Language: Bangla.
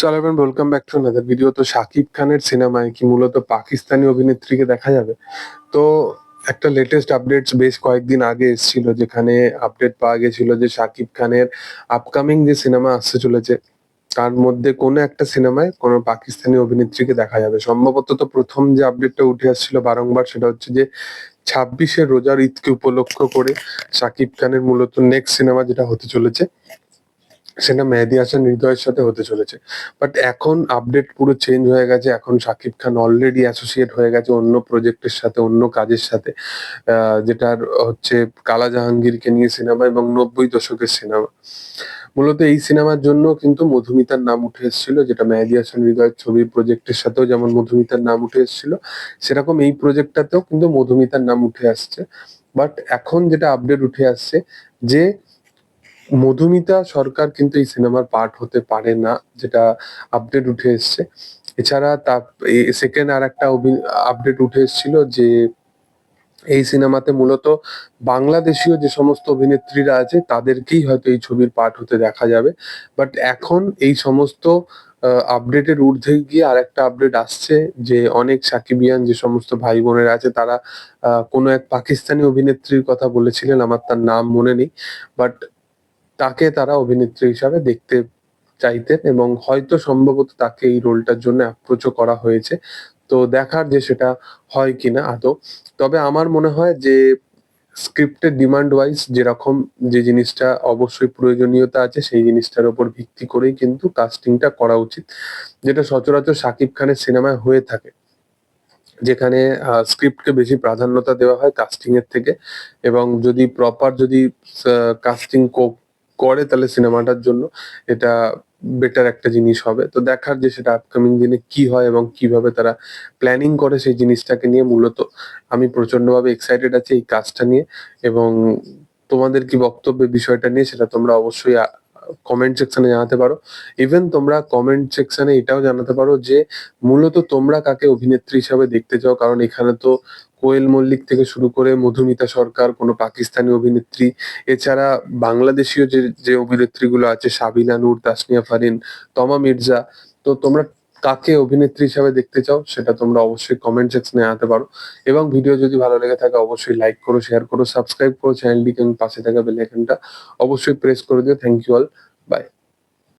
সালামান welcome back to another video তো শাকিব খানের সিনেমায় কি মূলত পাকিস্তানি অভিনেত্রীকে দেখা যাবে? তো একটা লেটেস্ট আপডেটস বেশ কয়েকদিন আগে এসেছিল, যেখানে আপডেট পাওয়া গেছিল যে শাকিব খানের আপকামিং যে সিনেমা আসতে চলেছে, তার মধ্যে কোনো একটা সিনেমায় কোনো পাকিস্তানি অভিনেত্রীকে দেখা যাবে। সম্ভবত তো প্রথম যে আপডেটটা উঠে আসছিল বারংবার, সেটা হচ্ছে যে ছাব্বিশে রোজার ঈদকে উপলক্ষ করে শাকিব খানের মূলত নেক্সট সিনেমা যেটা হতে চলেছে সেটা মেহেদি হাসান হৃদয়ের সাথে হতে চলেছে। বাট এখন আপডেট পুরো চেঞ্জ হয়ে গেছে। এখন শাকিব খান অলরেডি অ্যাসোসিয়েট হয়ে গেছে অন্য প্রজেক্টের সাথে, অন্য কাজের সাথে। যেটার হচ্ছে কালা জাহাঙ্গীরকে নিয়ে সিনেমা এবং নব্বই দশকের সিনেমা মূলত এই সিনেমার জন্য কিন্তু মধুমিতার নাম উঠে এসেছিল, যেটা মেহেদি হাসান হৃদয়ের ছবির প্রজেক্টের সাথেও যেমন মধুমিতার নাম উঠে এসেছিল, সেরকম এই প্রজেক্টটাতেও কিন্তু মধুমিতার নাম উঠে আসছে। বাট এখন যেটা আপডেট উঠে আসছে যে মধুমিতা সরকার কিন্তু এই সিনেমার পার্ট হতে পারে না, যেটা আপডেট উঠে এসছে। এছাড়া তার সেকেন্ড আর একটা আপডেট উঠে এসেছিল যে, এই সিনেমাতে মূলত বাংলাদেশীয় যে সমস্ত অভিনেত্রীরা আছে, তাদেরকেই হয়তো এই ছবির পার্ট হতে দেখা যাবে। বাট এখন এই সমস্ত আপডেটের ঊর্ধ্বে গিয়ে আর একটা আপডেট আসছে যে, অনেক সাকিবিয়ান যে সমস্ত ভাই বোনেরা আছে, তারা কোনো এক পাকিস্তানি অভিনেত্রীর কথা বলেছিলেন, আমার তার নাম মনে নেই। বাট তাকে তারা অভিনেত্রী হিসাবে দেখতে চাইতেন এবং হয়তো সম্ভবত তাকে এই রোলটার জন্য অ্যাপ্রোচও করা হয়েছে। তো দেখার যে সেটা হয় কিনা আদৌ। তবে আমার মনে হয় যে স্ক্রিপ্টের ডিমান্ড ওয়াইজ যেরকম যে জিনিসটা অবশ্যই প্রয়োজনীয়তা আছে, সেই জিনিসটার উপর ভিত্তি করেই কিন্তু কাস্টিংটা করা উচিত। যেটা সচরাচর শাকিব খানের সিনেমায় হয়ে থাকে। যেখানে স্ক্রিপ্টকে বেশি প্রাধান্যতা দেওয়া হয় কাস্টিং এর থেকে এবং যদি প্রপার যদি কাস্টিং করে তাহলে সিনেমাটার জন্য এটা বেটার একটা জিনিস হবে। তো দেখার যে সেটা আপকামিং দিনে কি হয় এবং কীভাবে তারা প্ল্যানিং করে সেই জিনিসটাকে নিয়ে মূলত আমি প্রচন্ডভাবে এক্সাইটেড আছি এই কাজটা নিয়ে এবং তোমাদের কি বক্তব্য বিষয়টা নিয়ে সেটা তোমরা অবশ্যই কমেন্ট সেকশনে জানাতে পারো। ইভেন তোমরা কমেন্ট সেকশনে এটাও জানাতে পারো যে মূলত তোমরা কাকে অভিনেত্রী হিসাবে দেখতে চাও? কারণ এখানে তো কোয়েল মল্লিক থেকে শুরু করে মধুমিতা সরকার, কোনো পাকিস্তানি অভিনেত্রী। এছাড়া বাংলাদেশীয় যে যে অভিনেত্রীগুলো আছে, সাবিনা নূর, তাসনিয়া ফারিন, তমা মির্জা, তো তোমরা কাকে অভিনেত্রী হিসাবে দেখতে চাও সেটা তোমরা অবশ্যই কমেন্ট সেকশনে জানাতে পারো। এবং ভিডিও যদি ভালো লেগে থাকে, অবশ্যই লাইক করো শেয়ার করো সাবস্ক্রাইব করো চ্যানেলটিকে পাশে থাকা বেল আইকনটা অবশ্যই প্রেস করে দিও। Thank you all by